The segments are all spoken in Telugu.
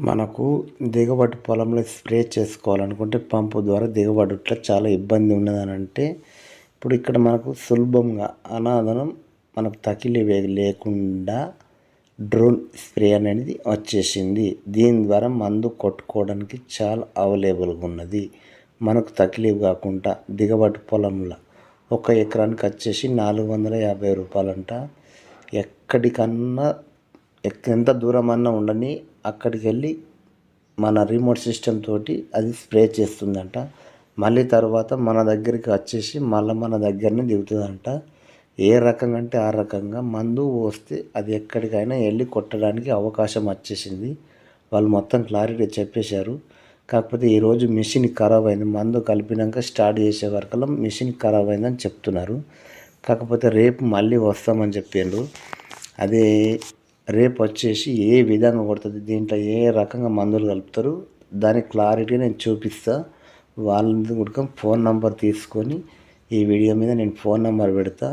మనకు దిగబడి పొలంలో స్ప్రే చేసుకోవాలనుకుంటే పంపు ద్వారా దిగబడుట్ల చాలా ఇబ్బంది ఉన్నదని అంటే ఇప్పుడు ఇక్కడ మనకు సులభంగా అనాదనం మనకు తకిలి లేకుండా డ్రోన్ స్ప్రే అనేది వచ్చేసింది. దీని ద్వారా మందు కొట్టుకోవడానికి చాలా అవైలబుల్గా ఉన్నది. మనకు తకిలీఫ్ కాకుండా దిగబడి పొలంలో ఒక ఎకరానికి వచ్చేసి నాలుగు వందల యాభై రూపాయలంట. ఎక్కడికన్నా ఎంత దూరం అన్నా ఉండని అక్కడికి వెళ్ళి మన రిమోట్ సిస్టమ్ తోటి అది స్ప్రే చేస్తుందంట. మళ్ళీ తర్వాత మన దగ్గరికి వచ్చేసి మళ్ళీ మన దగ్గరనే దిగుతుందంట. ఏ రకంగా అంటే ఆ రకంగా మందు పోస్తే అది ఎక్కడికైనా వెళ్ళి కొట్టడానికి అవకాశం వచ్చేసింది. వాళ్ళు మొత్తం క్లారిటీ చెప్పేశారు. కాకపోతే ఈరోజు మిషన్ ఖరాబ్ అయింది మందు కలిపినాక స్టార్ట్ చేసే వరకల్లా మిషన్ ఖరాబ్ అయిందని చెప్తున్నారు. కాకపోతే రేపు మళ్ళీ వస్తామని చెప్పిండ్రు అదే రేపు వచ్చేసి ఏ విధంగా కొడుతుంది దీంట్లో ఏ రకంగా మందులు కలుపుతారు దాని క్లారిటీ నేను చూపిస్తా. వాళ్ళని కూడా ఫోన్ నెంబర్ తీసుకొని ఈ వీడియో మీద నేను ఫోన్ నెంబర్ పెడతా.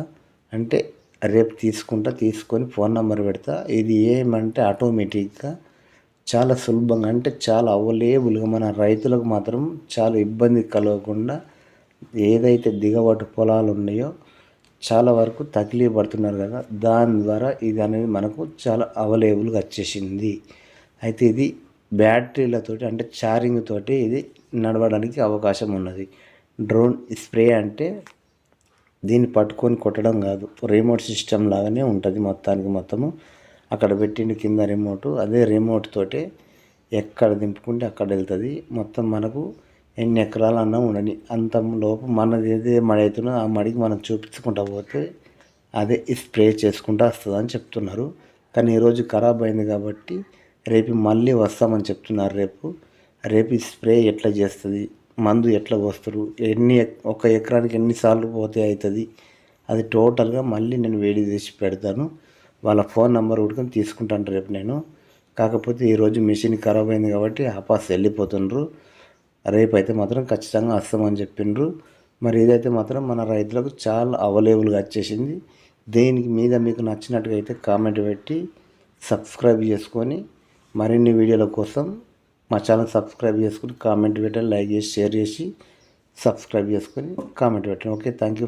అంటే రేపు తీసుకుంటా తీసుకొని ఫోన్ నెంబర్ పెడతా. ఇది ఏమంటే ఆటోమేటిక్గా చాలా సులభంగా అంటే చాలా అవలేబుల్గా మన రైతులకు మాత్రం చాలా ఇబ్బంది కలగకుండా ఏదైతే దిగబట్టు పొలాలు ఉన్నాయో చాలా వరకు తకిలీ పడుతున్నారు కదా దాని ద్వారా ఇది అనేది మనకు చాలా అవైలబుల్గా వచ్చేసింది. అయితే ఇది బ్యాటరీలతోటి అంటే ఛార్జింగ్ తోటి ఇది నడవడానికి అవకాశం ఉన్నది. డ్రోన్ స్ప్రే అంటే దీన్ని పట్టుకొని కొట్టడం కాదు రిమోట్ సిస్టమ్ లాగానే ఉంటుంది మొత్తానికి మొత్తము. అక్కడ పెట్టిన కింద రిమోట్ అదే రిమోట్ తోటే ఎక్కడ దింపుకుంటే అక్కడ వెళ్తుంది. మొత్తం మనకు ఎన్ని ఎకరాలు అన్నా ఉండని. అంత లోపు మనది ఏది మడి అవుతుందో ఆ మడికి మనం చూపించుకుంటా పోతే అదే స్ప్రే చేసుకుంటూ వస్తుంది అని చెప్తున్నారు. కానీ ఈరోజు ఖరాబ్ అయింది కాబట్టి రేపు మళ్ళీ వస్తామని చెప్తున్నారు రేపు. రేపు స్ప్రే ఎట్లా చేస్తుంది? మందు ఎట్లా పోస్తారు? ఎన్ని ఒక ఎకరానికి ఎన్నిసార్లు పోతే అవుతుంది అది టోటల్గా మళ్ళీ నేను వేడి చేసి పెడతాను. వాళ్ళ ఫోన్ నెంబర్ ఉడుకొని తీసుకుంటాను రేపు నేను. కాకపోతే ఈరోజు మిషన్ ఖరాబ్ అయింది కాబట్టి ఆపాస్ వెళ్ళిపోతుండ్రు. రేపు అయితే మాత్రం ఖచ్చితంగా వస్తామని చెప్పిండ్రు. మరి ఇదైతే మాత్రం మన రైతులకు చాలా అవైలబుల్గా వచ్చేసింది దేనికి మీద మీకు నచ్చినట్టుగా అయితే కామెంట్ పెట్టి సబ్స్క్రైబ్ చేసుకొని మరిన్ని వీడియోల కోసం మా ఛానల్ సబ్స్క్రైబ్ చేసుకుని కామెంట్ పెట్టండి లైక్ చేసి షేర్ చేసి సబ్స్క్రైబ్ చేసుకొని కామెంట్ పెట్టండి. Okay thank you